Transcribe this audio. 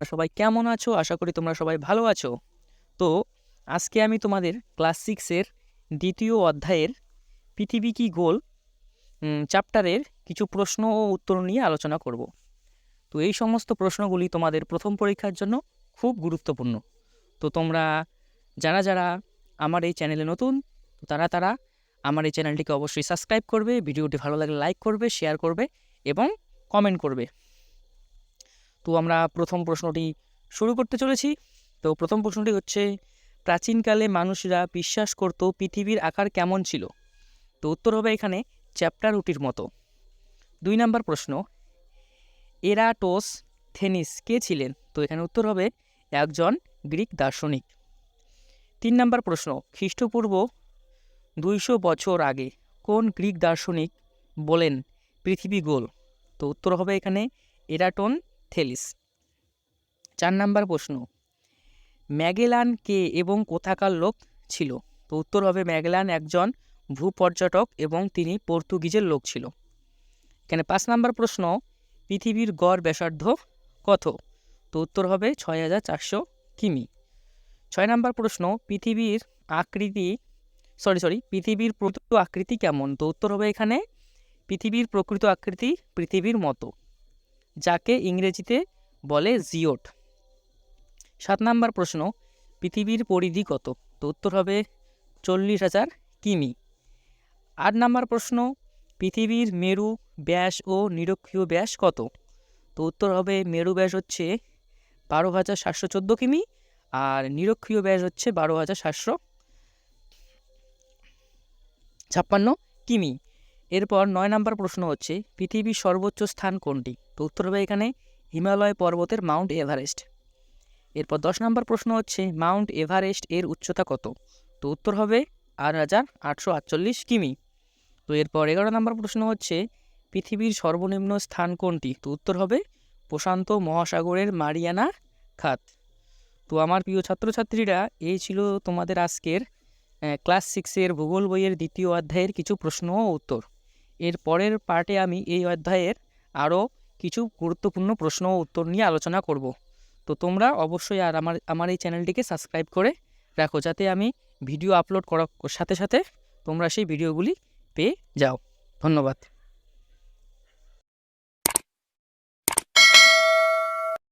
সবাই কেমন আছো? আশা করি তোমরা সবাই ভালো আছো। তো, আজকে আমি তোমাদের ক্লাস সিক্সের দ্বিতীয় অধ্যায়ের পৃথিবী কি গোল চ্যাপ্টারের কিছু প্রশ্ন ও উত্তর নিয়ে আলোচনা করব। তো এই সমস্ত প্রশ্নগুলি তোমাদের প্রথম পরীক্ষার জন্য খুব গুরুত্বপূর্ণ। তো তোমরা যারা যারা আমার এই চ্যানেলে নতুন তারা তারা আমার এই চ্যানেলটিকে অবশ্যই সাবস্ক্রাইব করবে, ভিডিওটি ভালো লাগলে লাইক করবে, শেয়ার করবে এবং কমেন্ট করবে। তো আমরা প্রথম প্রশ্নটি শুরু করতে চলেছি। তো প্রথম প্রশ্নটি হচ্ছে, প্রাচীনকালে মানুষরা বিশ্বাস করত পৃথিবীর আকার কেমন ছিল? তো উত্তর হবে এখানে চ্যাপ্টার রুটির মতো। দুই নাম্বার প্রশ্ন, এরাটোস থেনিস কে ছিলেন? তো এখানে উত্তর হবে একজন গ্রিক দার্শনিক। তিন নাম্বার প্রশ্ন, খ্রিস্টপূর্ব দুইশো বছর আগে কোন গ্রিক দার্শনিক বলেন পৃথিবী গোল? তো উত্তর হবে এখানে এরাটন থেলিস। চার নাম্বার প্রশ্ন। ম্যাগেলান কে এবং কোথাকার লোক ছিল? তো উত্তর হবে ম্যাগেলান একজন ভূপর্যটক এবং তিনি পর্তুগিজের লোক ছিল। এখানে পাঁচ নাম্বার প্রশ্ন, পৃথিবীর গড় ব্যাসার্ধ কত? তো উত্তর হবে ছয় হাজার চারশো কিমি। ছয় নাম্বার প্রশ্ন, পৃথিবীর আকৃতি সরি সরি পৃথিবীর প্রকৃত আকৃতি কেমন? তো উত্তর হবে এখানে, পৃথিবীর প্রকৃত আকৃতি পৃথিবীর মতো। যাকে ইংরেজিতে বলে জিওট। সাত নাম্বার প্রশ্ন, পৃথিবীর পরিধি কত? তো উত্তর হবে চল্লিশ হাজার কিমি। আট নাম্বার প্রশ্ন, পৃথিবীর মেরু ব্যাস ও নিরক্ষীয় ব্যাস কত? তো উত্তর হবে মেরু ব্যাস হচ্ছে বারো হাজার সাতশো চোদ্দ কিমি আর নিরক্ষীয় ব্যাস হচ্ছে বারো হাজার সাতশো ছাপ্পান্ন কিমি। এরপর নয় নাম্বার প্রশ্ন হচ্ছে, পৃথিবীর সর্বোচ্চ স্থান কোনটি? তো উত্তর হবে এখানে হিমালয় পর্বতের মাউন্ট এভারেস্ট। এরপর দশ নম্বর প্রশ্ন হচ্ছে, মাউন্ট এভারেস্ট এর উচ্চতা কত? তো উত্তর হবে আট হাজার আটশো আটচল্লিশ কিমি। তো এরপর এগারো নম্বর প্রশ্ন হচ্ছে, পৃথিবীর সর্বনিম্ন স্থান কোনটি? তো উত্তর হবে প্রশান্ত মহাসাগরের মারিয়ানা খাত। তো আমার প্রিয় ছাত্রছাত্রীরা, এই ছিল তোমাদের আজকের ক্লাস সিক্সের ভূগোল বইয়ের দ্বিতীয় অধ্যায়ের কিছু প্রশ্ন ও উত্তর। এর পরের পার্টে আমি এই অধ্যায়ের আরও কিছু গুরুত্বপূর্ণ প্রশ্ন ও উত্তর নিয়ে আলোচনা করব। তো তোমরা অবশ্যই আর আমার আমার এই চ্যানেলটিকে সাবস্ক্রাইব করে রাখো যাতে আমি ভিডিও আপলোড করার সাথে সাথে তোমরা সেই ভিডিওগুলি পেয়ে যাও। ধন্যবাদ।